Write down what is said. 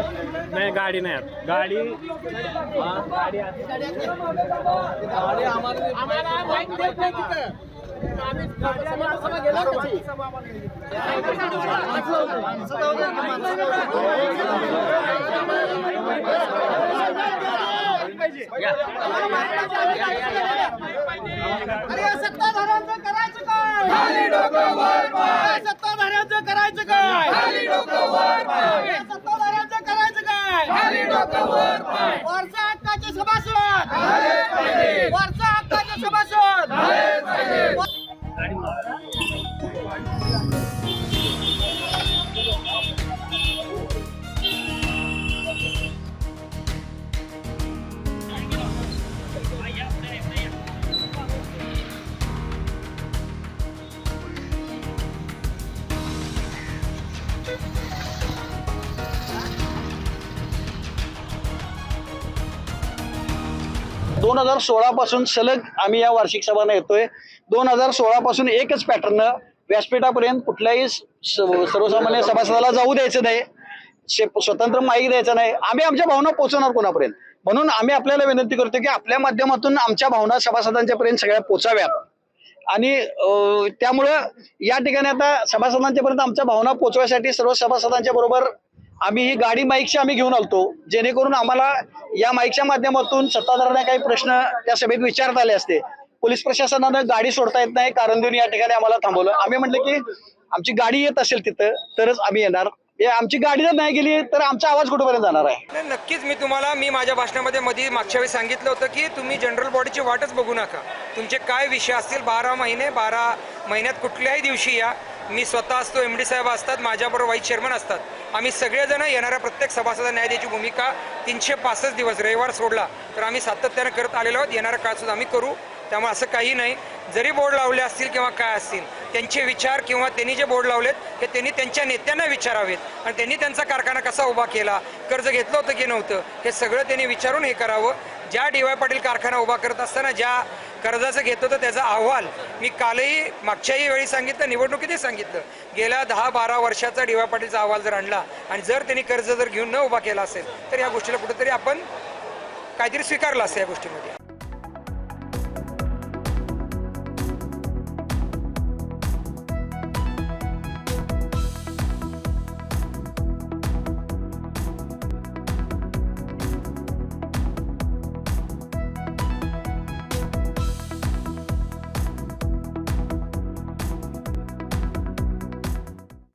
नाही गाडी नाही आत. गाडी गाडी आत. अरे सत्ताधाऱ्यांचं करायचं काय दोन हजार सोळा पासून सलग आम्ही या वार्षिक सभांना येतोय. दोन हजार सोळा पासून एकच पॅटर्न व्यासपीठापर्यंत कुठल्याही सर्वसामान्य सभासदाला जाऊ द्यायचं नाही. स्वतंत्र माहिती द्यायचं नाही. आम्ही आमच्या भावना पोहोचवणार कोणापर्यंत? म्हणून आम्ही आपल्याला विनंती करतो की आपल्या माध्यमातून आमच्या भावना सभासदांच्या पर्यंत सगळ्या पोचाव्यात. आणि त्यामुळं या ठिकाणी आता सभासदांच्या पर्यंत आमच्या भावना पोचवायसाठी सर्व सभासदांच्या बरोबर आम्ही ही गाडी माईकची आम्ही घेऊन आलतो जेणेकरून आम्हाला या माईकच्या माध्यमातून सत्ताधाऱ्यांना काही प्रश्न त्या सभेत विचारता आले असते. पोलीस प्रशासनानं गाडी सोडता येत नाही कारण देऊन या ठिकाणी आम्हाला थांबवलं. आम्ही म्हटलं की आमची गाडी येत असेल तिथं तरच आम्ही येणार. आमची गाडी जर नाही गेली तर आमचा आवाज कुठेपर्यंत जाणार आहे? नाही, नक्कीच मी तुम्हाला मी माझ्या भाषणामध्ये मध्ये मागच्या वेळी सांगितलं होतं की तुम्ही जनरल बॉडीची वाटच बघू नका. तुमचे काय विषय असतील बारा महिने बारा महिन्यात कुठल्याही दिवशी या. मी स्वतः असतो एम डी साहेब असतात माझ्याबरोबर व्हाईस चेअरमन असतात. आम्ही सगळेजण येणाऱ्या प्रत्येक सभासदा न्याय द्यायची भूमिका तीनशे पासष्ट दिवस रविवार सोडला तर आम्ही सातत्यानं करत आलेलो आहोत. येणाऱ्या काळात सुद्धा आम्ही करू. त्यामुळे असं काही नाही. जरी बोर्ड लावले असतील किंवा काय असतील त्यांचे विचार किंवा त्यांनी जे बोर्ड लावलेत हे त्यांनी त्यांच्या नेत्यांना विचारावेत. आणि त्यांनी त्यांचा कारखाना कसा उभा केला कर्ज घेतलं होतं की नव्हतं हे सगळं त्यांनी विचारून हे करावं. ज्या डी वाय पाटील कारखाना उभा करत असताना ज्या कर्जाचं घेत होतं त्याचा अहवाल मी कालही मागच्याही वेळी सांगितलं निवडणुकीतही सांगितलं. गेल्या दहा बारा वर्षाचा डी वाय पाटीलचा अहवाल जर आणला आणि जर त्यांनी कर्ज जर घेऊन न उभा केला असेल तर या गोष्टीला कुठेतरी आपण काहीतरी स्वीकारलं असतं या गोष्टीमध्ये.